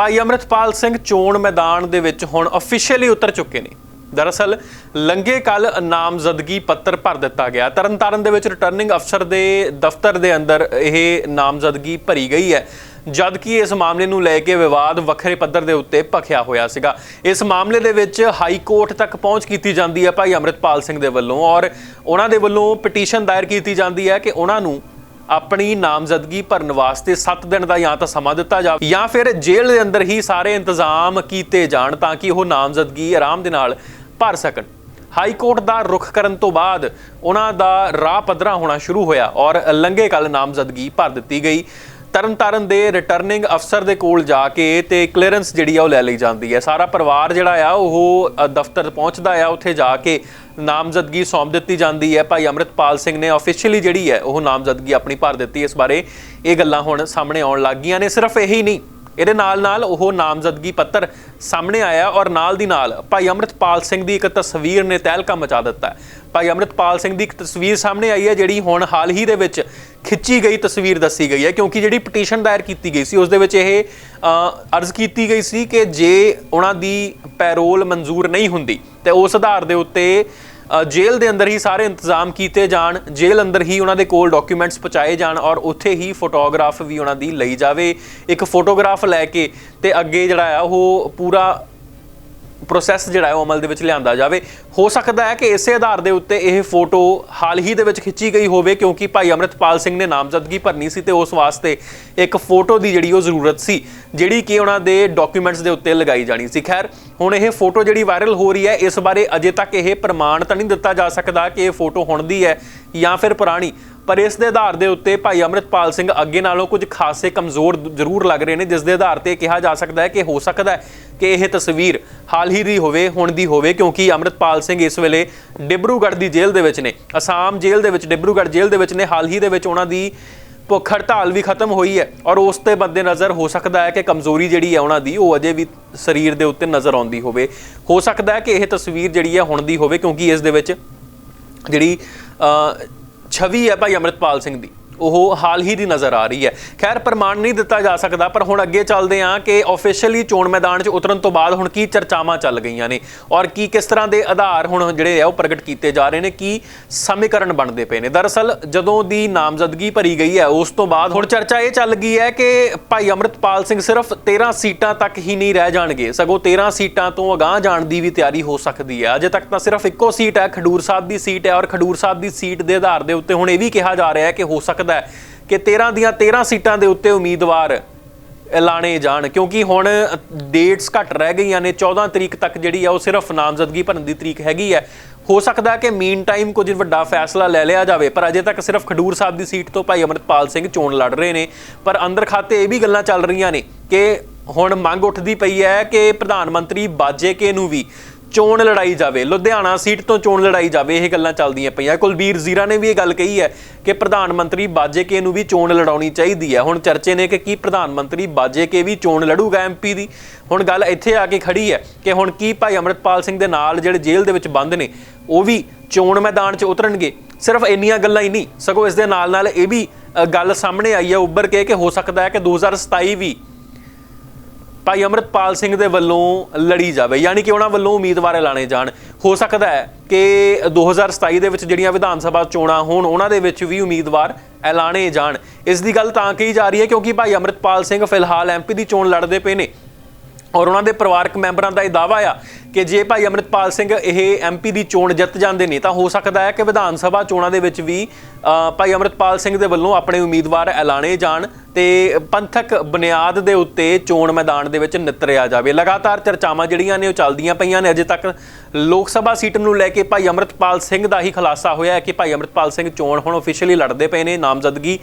ਭਾਈ ਅਮਰਿਤਪਾਲ ਸਿੰਘ ਚੋਣ ਮੈਦਾਨ ਦੇ ਵਿੱਚ ਹੁਣ ਅਫੀਸ਼ੀਅਲੀ ਉਤਰ ਚੁੱਕੇ ਨੇ। ਦਰਅਸਲ ਲੰਗੇ ਕੱਲ ਨਾਮਜ਼ਦਗੀ ਪੱਤਰ ਭਰ ਦਿੱਤਾ ਗਿਆ। ਤਰਨਤਾਰਨ ਦੇ ਵਿੱਚ ਰਿਟਰਨਿੰਗ ਅਫਸਰ ਦੇ ਦਫ਼ਤਰ ਦੇ ਅੰਦਰ ਇਹ ਨਾਮਜ਼ਦਗੀ ਭਰੀ ਗਈ ਹੈ। ਜਦ ਕਿ ਇਸ ਮਾਮਲੇ ਨੂੰ ਲੈ ਕੇ ਵਿਵਾਦ ਵੱਖਰੇ ਪੱਧਰ ਦੇ ਉੱਤੇ ਭਖਿਆ ਹੋਇਆ ਸੀਗਾ। ਇਸ ਮਾਮਲੇ ਦੇ ਵਿੱਚ ਹਾਈ ਕੋਰਟ ਤੱਕ ਪਹੁੰਚ ਕੀਤੀ ਜਾਂਦੀ ਹੈ ਭਾਈ ਅਮਰਿਤਪਾਲ ਸਿੰਘ ਦੇ ਵੱਲੋਂ ਔਰ ਉਹਨਾਂ ਦੇ ਵੱਲੋਂ ਪਟੀਸ਼ਨ ਦਾਇਰ ਕੀਤੀ ਜਾਂਦੀ ਹੈ ਕਿ ਉਹਨਾਂ ਨੂੰ ਆਪਣੀ ਨਾਮਜ਼ਦਗੀ ਭਰਨ ਵਾਸਤੇ 7 ਦਿਨ ਦਾ ਜਾਂ ਤਾਂ ਸਮਾਂ ਦਿੱਤਾ ਜਾਵੇ ਜਾਂ ਫਿਰ ਜੇਲ੍ਹ ਦੇ ਅੰਦਰ ਹੀ ਸਾਰੇ ਇੰਤਜ਼ਾਮ ਕੀਤੇ ਜਾਣ ਤਾਂ ਕਿ ਉਹ ਨਾਮਜ਼ਦਗੀ ਆਰਾਮ ਦੇ ਨਾਲ ਭਰ ਸਕਣ। ਹਾਈ ਕੋਰਟ ਦਾ ਰੁਖ ਕਰਨ ਤੋਂ ਬਾਅਦ ਉਹਨਾਂ ਦਾ ਰਾਹ ਪੱਧਰਾ ਹੋਣਾ ਸ਼ੁਰੂ ਹੋਇਆ ਔਰ ਲੰਗੇ ਕੱਲ ਨਾਮਜ਼ਦਗੀ ਭਰ ਦਿੱਤੀ ਗਈ। ਤਰਨਤਾਰਨ ਦੇ ਰਿਟਰਨਿੰਗ ਅਫਸਰ ਦੇ ਕੋਲ ਜਾ ਕੇ ਤੇ ਕਲੀਅਰੈਂਸ ਜਿਹੜੀ ਆ ਉਹ ਲੈ ਲਈ ਜਾਂਦੀ ਹੈ। ਸਾਰਾ ਪਰਿਵਾਰ ਜਿਹੜਾ ਆ, ਉਹ ਦਫ਼ਤਰ ਪਹੁੰਚਦਾ ਆ, ਉੱਥੇ ਜਾ ਕੇ ਨਾਮਜ਼ਦਗੀ ਸੌਂਪ ਦਿੱਤੀ ਜਾਂਦੀ ਹੈ। ਭਾਈ ਅਮਰਿਤਪਾਲ ਸਿੰਘ ਨੇ ਆਫੀਸ਼ੀਅਲੀ ਜਿਹੜੀ ਹੈ, ਉਹ ਨਾਮਜ਼ਦਗੀ ਆਪਣੀ ਭਰ ਦਿੱਤੀ ਇਸ ਬਾਰੇ ਇਹ ਗੱਲਾਂ ਹੁਣ ਸਾਹਮਣੇ ਆਉਣ ਲੱਗ ਗਈਆਂ ਨੇ। ਸਿਰਫ ਇਹੀ ਨਹੀਂ, ਇਹਦੇ ਨਾਲ ਨਾਲ ਉਹ ਨਾਮਜ਼ਦਗੀ ਪੱਤਰ ਸਾਹਮਣੇ ਆਇਆ ਔਰ ਨਾਲ ਦੀ ਨਾਲ ਭਾਈ ਅਮਰਿਤਪਾਲ ਸਿੰਘ ਦੀ ਇੱਕ ਤਸਵੀਰ ਨੇ ਤਹਿਲਕਾ ਮਚਾ ਦਿੱਤਾ। ਭਾਈ ਅਮਰਿਤਪਾਲ ਸਿੰਘ ਦੀ ਇੱਕ ਤਸਵੀਰ ਸਾਹਮਣੇ ਆਈ ਹੈ, ਜਿਹੜੀ ਹੁਣ ਹਾਲ ਹੀ ਦੇ ਵਿੱਚ ਖਿੱਚੀ ਗਈ ਤਸਵੀਰ ਦੱਸੀ ਗਈ ਹੈ, ਕਿਉਂਕਿ ਜਿਹੜੀ ਪਟੀਸ਼ਨ ਦਾਇਰ ਕੀਤੀ ਗਈ ਸੀ, ਉਸ ਦੇ ਵਿੱਚ ਇਹ ਅਰਜ਼ ਕੀਤੀ ਗਈ ਸੀ ਕਿ ਜੇ ਉਹਨਾਂ ਦੀ ਪੈਰੋਲ ਮਨਜ਼ੂਰ ਨਹੀਂ ਹੁੰਦੀ, ਤੇ ਉਸ ਆਧਾਰ ਦੇ ਉੱਤੇ ਜੇਲ੍ਹ ਦੇ ਅੰਦਰ ਹੀ ਸਾਰੇ ਇੰਤਜ਼ਾਮ ਕੀਤੇ ਜਾਣ, ਜੇਲ੍ਹ ਅੰਦਰ ਹੀ ਉਹਨਾਂ ਦੇ ਕੋਲ ਡਾਕੂਮੈਂਟਸ ਪਹੁੰਚਾਏ ਜਾਣ ਔਰ ਉੱਥੇ ਹੀ ਫੋਟੋਗ੍ਰਾਫ ਵੀ ਉਹਨਾਂ ਦੀ ਲਈ ਜਾਵੇ। ਇੱਕ ਫੋਟੋਗ੍ਰਾਫ ਲੈ ਕੇ ਤੇ ਅੱਗੇ ਜਿਹੜਾ ਆ, ਉਹ ਪੂਰਾ ਪ੍ਰੋਸੈਸ ਜਿਹੜਾ ਉਹ ਅਮਲ ਦੇ ਵਿੱਚ ਲਿਆਂਦਾ ਜਾਵੇ। ਹੋ ਸਕਦਾ ਹੈ ਕਿ ਇਸੇ ਆਧਾਰ ਦੇ ਉੱਤੇ ਇਹ ਫੋਟੋ ਹਾਲ ਹੀ ਦੇ ਵਿੱਚ ਖਿੱਚੀ ਗਈ ਹੋਵੇ, ਕਿਉਂਕਿ ਭਾਈ ਅਮਰਿਤਪਾਲ ਸਿੰਘ ਨੇ ਨਾਮਜ਼ਦਗੀ ਭਰਨੀ ਸੀ ਤੇ ਉਸ ਵਾਸਤੇ ਇੱਕ ਫੋਟੋ ਦੀ ਜਿਹੜੀ ਉਹ ਜ਼ਰੂਰਤ ਸੀ, ਜਿਹੜੀ ਕਿ ਉਹਨਾਂ ਦੇ ਡਾਕੂਮੈਂਟਸ ਦੇ ਉੱਤੇ ਲਗਾਈ ਜਾਣੀ ਸੀ। ਖੈਰ, ਹੁਣ ਇਹ ਫੋਟੋ ਜਿਹੜੀ ਵਾਇਰਲ ਹੋ ਰਹੀ ਹੈ, ਇਸ ਬਾਰੇ ਅਜੇ ਤੱਕ ਇਹ ਪ੍ਰਮਾਣ ਤਾਂ ਨਹੀਂ ਦਿੱਤਾ ਜਾ ਸਕਦਾ ਕਿ ਇਹ ਫੋਟੋ ਹੁਣ ਦੀ ਹੈ ਜਾਂ ਫਿਰ ਪੁਰਾਣੀ। ਪਰ ਇਸ ਦੇ ਆਧਾਰ ਦੇ ਉੱਤੇ ਭਾਈ ਅਮਰਿਤਪਾਲ ਸਿੰਘ ਅੱਗੇ ਨਾਲੋਂ ਕੁਝ ਖਾਸੇ ਕਮਜ਼ੋਰ ਜ਼ਰੂਰ ਲੱਗ ਰਹੇ ਨੇ, ਜਿਸ ਦੇ ਆਧਾਰ ਤੇ ਕਿਹਾ ਜਾ ਸਕਦਾ ਹੈ ਕਿ ਹੋ ਸਕਦਾ ਹੈ ਕਿ ਇਹ ਤਸਵੀਰ ਹਾਲ ਹੀ ਦੀ ਹੋਵੇ, ਹੁਣ ਦੀ ਹੋਵੇ, ਕਿਉਂਕਿ ਅਮਰਿਤਪਾਲ ਸਿੰਘ ਇਸ ਵੇਲੇ ਡਿਬਰੂਗੜ੍ਹ ਦੀ ਜੇਲ੍ਹ ਦੇ ਵਿੱਚ ਨੇ। ਅਸਾਮ ਜੇਲ੍ਹ ਦੇ ਵਿੱਚ, ਡਿਬਰੂਗੜ੍ਹ ਜੇਲ੍ਹ ਦੇ ਵਿੱਚ ਨੇ। ਹਾਲ ਹੀ ਦੇ ਵਿੱਚ ਉਹਨਾਂ ਦੀ ਭੁੱਖ ਹੜਤਾਲ ਵੀ ਖਤਮ ਹੋਈ ਹੈ ਔਰ ਉਸ ਤੇ ਬੰਦੇ ਨਜ਼ਰ ਹੋ ਸਕਦਾ ਹੈ ਕਿ ਕਮਜ਼ੋਰੀ ਜਿਹੜੀ ਹੈ ਉਹਨਾਂ ਦੀ, ਉਹ ਅਜੇ ਵੀ ਸਰੀਰ ਦੇ ਉੱਤੇ ਨਜ਼ਰ ਆਉਂਦੀ ਹੋਵੇ। ਹੋ ਸਕਦਾ ਹੈ ਕਿ ਇਹ ਤਸਵੀਰ ਜਿਹੜੀ ਹੈ ਹੁਣ ਦੀ ਹੋਵੇ, ਕਿਉਂਕਿ ਇਸ ਦੇ ਵਿੱਚ ਜਿਹੜੀ ਛਵੀ ਹੈ ਭਾਈ ਅਮਰਿਤਪਾਲ ਸਿੰਘ ਦੀ। ਉਹ ਹਾਲ ਹੀ ਦੀ ਨਜ਼ਰ ਆ ਰਹੀ ਹੈ। ਖੈਰ, ਪ੍ਰਮਾਣ ਨਹੀਂ ਦਿੱਤਾ ਜਾ ਸਕਦਾ, ਪਰ ਹੁਣ ਅੱਗੇ ਚੱਲਦੇ ਹਾਂ ਕਿ ਆਫੀਸ਼ੀਅਲੀ ਚੋਣ ਮੈਦਾਨ 'ਚ ਉਤਰਨ ਤੋਂ ਬਾਅਦ ਹੁਣ ਕੀ ਚਰਚਾਵਾਂ ਚੱਲ ਗਈਆਂ ਨੇ ਔਰ ਕੀ ਕਿਸ ਤਰ੍ਹਾਂ ਦੇ ਆਧਾਰ ਹੁਣ ਜਿਹੜੇ ਆ ਉਹ ਪ੍ਰਗਟ ਕੀਤੇ ਜਾ ਰਹੇ ਨੇ, ਕੀ ਸਮੀਕਰਨ ਬਣਦੇ ਪਏ ਨੇ। ਦਰਅਸਲ, ਜਦੋਂ ਦੀ ਨਾਮਜ਼ਦਗੀ ਭਰੀ ਗਈ ਹੈ, ਉਸ ਤੋਂ ਬਾਅਦ ਹੁਣ ਚਰਚਾ ਇਹ ਚੱਲ ਗਈ ਹੈ ਕਿ ਭਾਈ ਅਮਰਿਤਪਾਲ ਸਿੰਘ ਸਿਰਫ 13 ਸੀਟਾਂ ਤੱਕ ਹੀ ਨਹੀਂ ਰਹਿ ਜਾਣਗੇ, ਸਗੋਂ 13 ਸੀਟਾਂ ਤੋਂ ਅਗਾਂਹ ਜਾਣ ਦੀ ਵੀ ਤਿਆਰੀ ਹੋ ਸਕਦੀ ਹੈ। ਅਜੇ ਤੱਕ ਤਾਂ ਸਿਰਫ ਇੱਕੋ ਸੀਟ ਹੈ, ਖਡੂਰ ਸਾਹਿਬ ਦੀ ਸੀਟ ਹੈ ਔਰ ਖਡੂਰ ਸਾਹਿਬ ਦੀ ਸੀਟ ਦੇ ਆਧਾਰ ਦੇ ਉੱਤੇ ਹੁਣ ਇਹ ਵੀ ਕਿਹਾ ਜਾ ਰਿਹਾ ਹੈ ਕਿ ਹੋ ਸਕਦਾ ਹੈ ਕਿ 13 ਦੀਆਂ 13 ਸੀਟਾਂ ਦੇ ਉੱਤੇ ਉਮੀਦਵਾਰ ਐਲਾਨੇ ਜਾਣ, ਕਿਉਂਕਿ ਹੁਣ ਡੇਟਸ ਘੱਟ ਰਹਿ ਗਈਆਂ ਨੇ 14 ਤਰੀਕ ਤੱਕ ਜਿਹੜੀ ਆ ਉਹ ਸਿਰਫ ਨਾਮਜ਼ਦਗੀ ਭਰਨ ਦੀ ਤਰੀਕ ਹੈਗੀ ਹੈ। ਹੋ ਸਕਦਾ ਕਿ ਮੀਨ ਟਾਈਮ ਕੁਝ ਵੱਡਾ ਫੈਸਲਾ ਲੈ ਲਿਆ ਜਾਵੇ, ਪਰ ਅਜੇ ਤੱਕ ਸਿਰਫ ਖਡੂਰ ਸਾਹਿਬ ਦੀ ਸੀਟ ਤੋਂ ਭਾਈ ਅਮਰਿਤਪਾਲ ਸਿੰਘ ਚੋਣ ਲੜ ਰਹੇ ਨੇ। ਪਰ ਅੰਦਰ ਖਾਤੇ ਇਹ ਵੀ ਗੱਲਾਂ ਚੱਲ ਰਹੀਆਂ ਨੇ ਕਿ ਹੁਣ ਮੰਗ ਉੱਠਦੀ ਪਈ ਹੈ ਕਿ ਪ੍ਰਧਾਨ ਮੰਤਰੀ ਬਾਜੇਕੇ ਨੂੰ ਵੀ ਚੋਣ ਲੜਾਈ ਜਾਵੇ। ਲੁਧਿਆਣਾ ਸੀਟ ਤੋਂ ਚੋਣ ਲੜਾਈ ਜਾਵੇ, ਇਹ ਗੱਲਾਂ ਚੱਲਦੀਆਂ ਪਈਆਂ। ਕੁਲਬੀਰ ਜ਼ੀਰਾ ਨੇ ਵੀ ਇਹ ਗੱਲ ਕਹੀ ਹੈ ਕਿ ਪ੍ਰਧਾਨ ਮੰਤਰੀ ਬਾਜੇਕੇ ਨੂੰ ਵੀ ਚੋਣ ਲੜਾਉਣੀ ਚਾਹੀਦੀ ਹੈ। ਹੁਣ ਚਰਚੇ ਨੇ ਕਿ ਕੀ ਪ੍ਰਧਾਨ ਮੰਤਰੀ ਬਾਜੇਕੇ ਵੀ ਚੋਣ ਲੜੂਗਾ ਐਮਪੀ ਦੀ? ਹੁਣ ਗੱਲ ਇੱਥੇ ਆ ਕੇ ਖੜੀ ਹੈ ਕਿ ਹੁਣ ਕੀ ਭਾਈ ਅਮਰਿਤਪਾਲ ਸਿੰਘ ਦੇ ਨਾਲ ਜਿਹੜੇ ਜੇਲ੍ਹ ਦੇ ਵਿੱਚ ਬੰਦ ਨੇ, ਉਹ ਵੀ ਚੋਣ ਮੈਦਾਨ 'ਚ ਉਤਰਨਗੇ? ਸਿਰਫ ਇੰਨੀਆਂ ਗੱਲਾਂ ਹੀ ਨਹੀਂ, ਸਗੋਂ ਇਸ ਦੇ ਨਾਲ ਨਾਲ ਇਹ ਵੀ ਗੱਲ ਸਾਹਮਣੇ ਆਈ ਹੈ ਉੱਭਰ ਕੇ ਕਿ ਹੋ ਸਕਦਾ ਹੈ ਕਿ 2027 ਵੀ ਭਾਈ ਅਮਰਿਤਪਾਲ ਸਿੰਘ ਦੇ ਵੱਲੋਂ ਲੜੀ ਜਾਵੇ, ਯਾਨੀ ਕਿ ਉਹਨਾਂ ਵੱਲੋਂ ਉਮੀਦਵਾਰ ਐਲਾਨੇ ਜਾਣ। ਹੋ ਸਕਦਾ ਹੈ ਕਿ 2027 ਦੇ ਵਿੱਚ ਜਿਹੜੀਆਂ ਵਿਧਾਨ ਸਭਾ ਚੋਣਾਂ ਹੋਣ, ਉਹਨਾਂ ਦੇ ਵਿੱਚ ਵੀ ਉਮੀਦਵਾਰ ਐਲਾਨੇ ਜਾਣ। ਇਸ ਦੀ ਗੱਲ ਤਾਂ ਕਹੀ ਜਾ ਰਹੀ ਹੈ ਕਿਉਂਕਿ ਭਾਈ ਅਮਰਿਤਪਾਲ ਸਿੰਘ ਫਿਲਹਾਲ ਐਮਪੀ ਦੀ ਚੋਣ ਲੜਦੇ ਪਏ ਨੇ। ਔਰ ਉਹਨਾਂ ਦੇ ਪਰਿਵਾਰਕ ਮੈਂਬਰਾਂ ਦਾ ਇਹ ਦਾਵਾ ਆ ਕਿ ਜੇ ਭਾਈ ਅਮਰਿਤਪਾਲ ਸਿੰਘ ਇਹ ਐਮਪੀ ਦੀ ਚੋਣ ਜਿੱਤ ਜਾਂਦੇ ਨੇ, ਤਾਂ ਹੋ ਸਕਦਾ ਹੈ ਕਿ ਵਿਧਾਨ ਸਭਾ ਚੋਣਾਂ ਦੇ ਵਿੱਚ ਵੀ ਭਾਈ ਅਮਰਿਤਪਾਲ ਸਿੰਘ ਦੇ ਵੱਲੋਂ ਆਪਣੇ ਉਮੀਦਵਾਰ ਐਲਾਨੇ ਜਾਣ ਤੇ ਪੰਥਕ ਬੁਨਿਆਦ ਦੇ ਉੱਤੇ ਚੋਣ ਮੈਦਾਨ ਦੇ ਵਿੱਚ ਨਿਤਰਿਆ ਜਾਵੇ। ਲਗਾਤਾਰ ਚਰਚਾਵਾਂ ਜਿਹੜੀਆਂ ਨੇ ਉਹ ਚੱਲਦੀਆਂ ਪਈਆਂ ਨੇ। ਅਜੇ ਤੱਕ ਲੋਕ ਸਭਾ ਸੀਟ ਨੂੰ ਲੈ ਕੇ ਭਾਈ ਅਮਰਿਤਪਾਲ ਸਿੰਘ ਦਾ ਹੀ ਖੁਲਾਸਾ ਹੋਇਆ ਹੈ ਕਿ ਭਾਈ ਅਮਰਿਤਪਾਲ ਸਿੰਘ ਚੋਣ ਹੁਣ ਅਫੀਸ਼ੀਅਲੀ ਲੜਦੇ ਪਏ ਨੇ। ਨਾਮਜ਼ਦਗੀ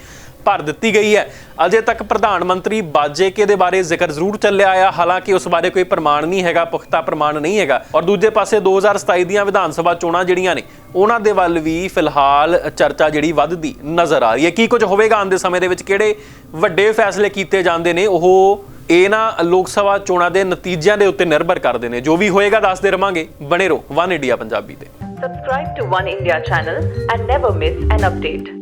ਭਰ ਦਿੱਤੀ ਗਈ ਹੈ। ਅਜੇ ਤੱਕ ਪ੍ਰਧਾਨ ਮੰਤਰੀ ਬਾਜੇਕੇ ਦੇ ਬਾਰੇ ਜ਼ਿਕਰ ਜ਼ਰੂਰ ਚੱਲਿਆ ਆ। ਹਾਲਾਂਕਿ ਉਸ ਬਾਰੇ ਕੋਈ ਪ੍ਰਮਾਣ ਨਹੀਂ ਹੈਗਾ, ਪੁਖਤਾ ਪ੍ਰਮਾਣ ਨਹੀਂ ਹੈਗਾ। ਔਰ ਦੂਜੇ ਪਾਸੇ 2027 ਦੀਆਂ ਵਿਧਾਨ ਸਭਾ ਚੋਣਾਂ ਜਿਹੜੀਆਂ ਨੇ, ਉਹਨਾਂ ਦੇ ਵੱਲ ਵੀ ਫਿਲਹਾਲ ਚਰਚਾ ਜਿਹੜੀ ਵੱਧਦੀ ਨਜ਼ਰ ਆ ਰਹੀ ਹੈ। ਕੀ ਕੁਝ ਹੋਵੇਗਾ ਆਉਣ ਦੇ ਸਮੇਂ ਦੇ ਵਿੱਚ? ਕਿਹੜੇ ਵੱਡੇ ਫੈਸਲੇ ਕੀਤੇ ਜਾਂਦੇ ਨੇ? ਉਹ ਇਹਨਾਂ ਲੋਕ ਸਭਾ ਚੋਣਾਂ ਦੇ ਨਤੀਜਿਆਂ ਦੇ ਉੱਤੇ ਨਿਰਭਰ ਕਰਦੇ ਨੇ। ਜੋ ਵੀ ਹੋਏਗਾ, ਦੱਸਦੇ ਰਵਾਂਗੇ। ਬਣੇ ਰਹੋ ਵਨ ਇੰਡੀਆ ਪੰਜਾਬੀ ਤੇ। Subscribe to One India channel and never miss an update.